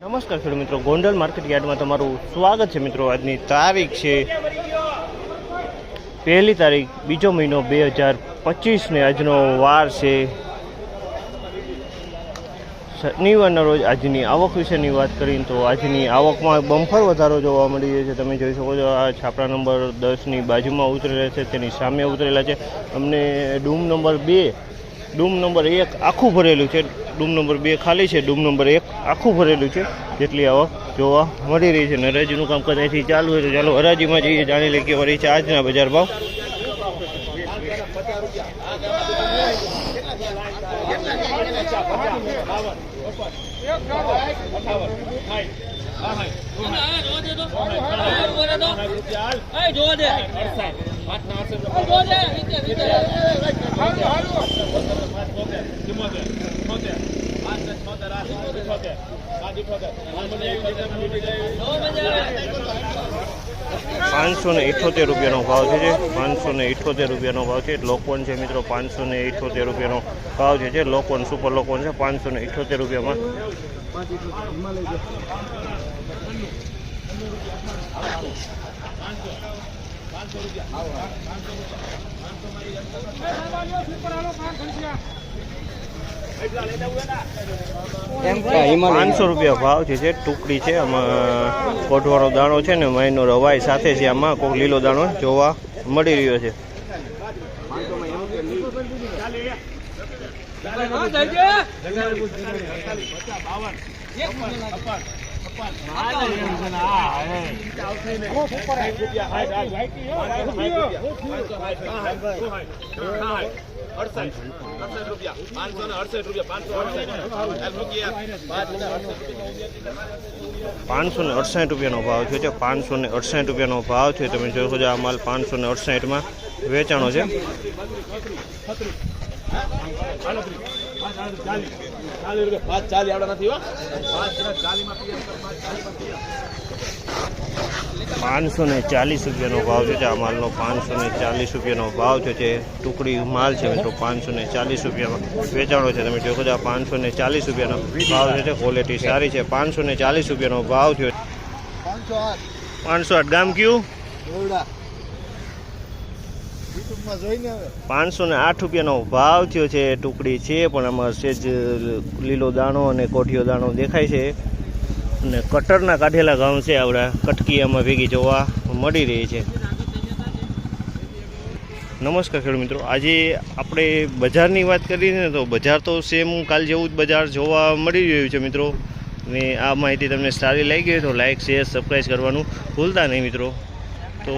નમસ્કાર ખેડૂત મિત્રો, ગોંડલ માર્કેટ યાર્ડમાં તમારું સ્વાગત છે મિત્રો. આજની તારીખ છે પહેલી તારીખ, બીજો મહિનો બે હજાર પચીસને આજનો વાર છે. શનિવારના રોજ આજની આવક વિશેની વાત કરીએ તો આજની આવકમાં બમ્ફર વધારો જોવા મળી રહ્યો છે. તમે જોઈ શકો છો, આ છાપરા નંબર દસની બાજુમાં ઉતરેલા છે, તેની સામે ઉતરેલા છે. અમને ડૂમ નંબર બે ડૂમ નંબર એક આખું ભરેલું છે. ડૂમ નંબર બે ખાલી છે, ડૂમ નંબર એક આખું ભરેલું છે. જેટલી આવક જોવા, મળી રહી છે. અને હરાજીનું કામ કદાચથી ચાલુ હોય તો ચાલો હરાજીમાં જઈએ, જાણી લઈએ કે વળી છે આજના બજાર ભાવ. જોવા દે પાંચસો ને ઇઠોતેર રૂપિયાનો ભાવ છે જે. પાંચસો ને ઇઠોતેર રૂપિયાનો ભાવ છે. લોકવન છે મિત્રો, પાંચસો ને ઇઠોતેર રૂપિયાનો ભાવ છે. જે લોકવન, સુપર લોકવન છે. પાંચસો ને ઇઠોતેર રૂપિયામાં. પાંચસો રૂપિયા ભાવ છે, જે ટુકડી છે. આમાં કોઠવાળો દાણો છે ને મહિનો રવાઈ સાથે છે આમાં કોઈક લીલો દાણો જોવા મળી રહ્યો છે. પાંચસો ને અડસાઠ રૂપિયાનો ભાવ છે. જે પાંચસો ને અડસાઠ રૂપિયાનો ભાવ છે તમે જોશો છો આ માલ પાંચસો ને અડસાઠમાં વેચાણો છે. ચાલી આવડા નથી પાંચસો ને ચાલીસ રૂપિયાનો ભાવ છે આ માલનો. પાંચસો ને ચાલીસ રૂપિયાનો ભાવ છે જે ટુકડી માલ છે મિત્રો. પાંચસો ને ચાલીસ રૂપિયામાં વેચાણો છે. તમે જોખો આ પાંચસો ને ચાલીસ રૂપિયાનો ભાવ છે ક્વોલિટી સારી છે. પાંચસો ને ચાલીસ રૂપિયાનો ભાવ થયો પાંચસો આઠ. પાંચસો આઠ ગામ કયું? પાંચસો ને આઠ રૂપિયાનો ભાવ થયો છે ટુકડી છે, પણ આમાં સેજ લીલો દાણો અને કોઠિયો દાણો દેખાય છે. અને કટરના કાઢેલા ઘઉં છે આવડા કટકી આમાં ભેગી જોવા મળી રહી છે. નમસ્કાર ખેડૂત મિત્રો, આજે આપણે બજારની વાત કરીએ ને તો બજાર તો સેમ કાલ જેવું જ બજાર જોવા મળી રહ્યું છે મિત્રો. અને આ માહિતી તમને સારી લાગી હોય તો લાઇક શેર સબસ્ક્રાઈબ કરવાનું ભૂલતા નહીં મિત્રો. તો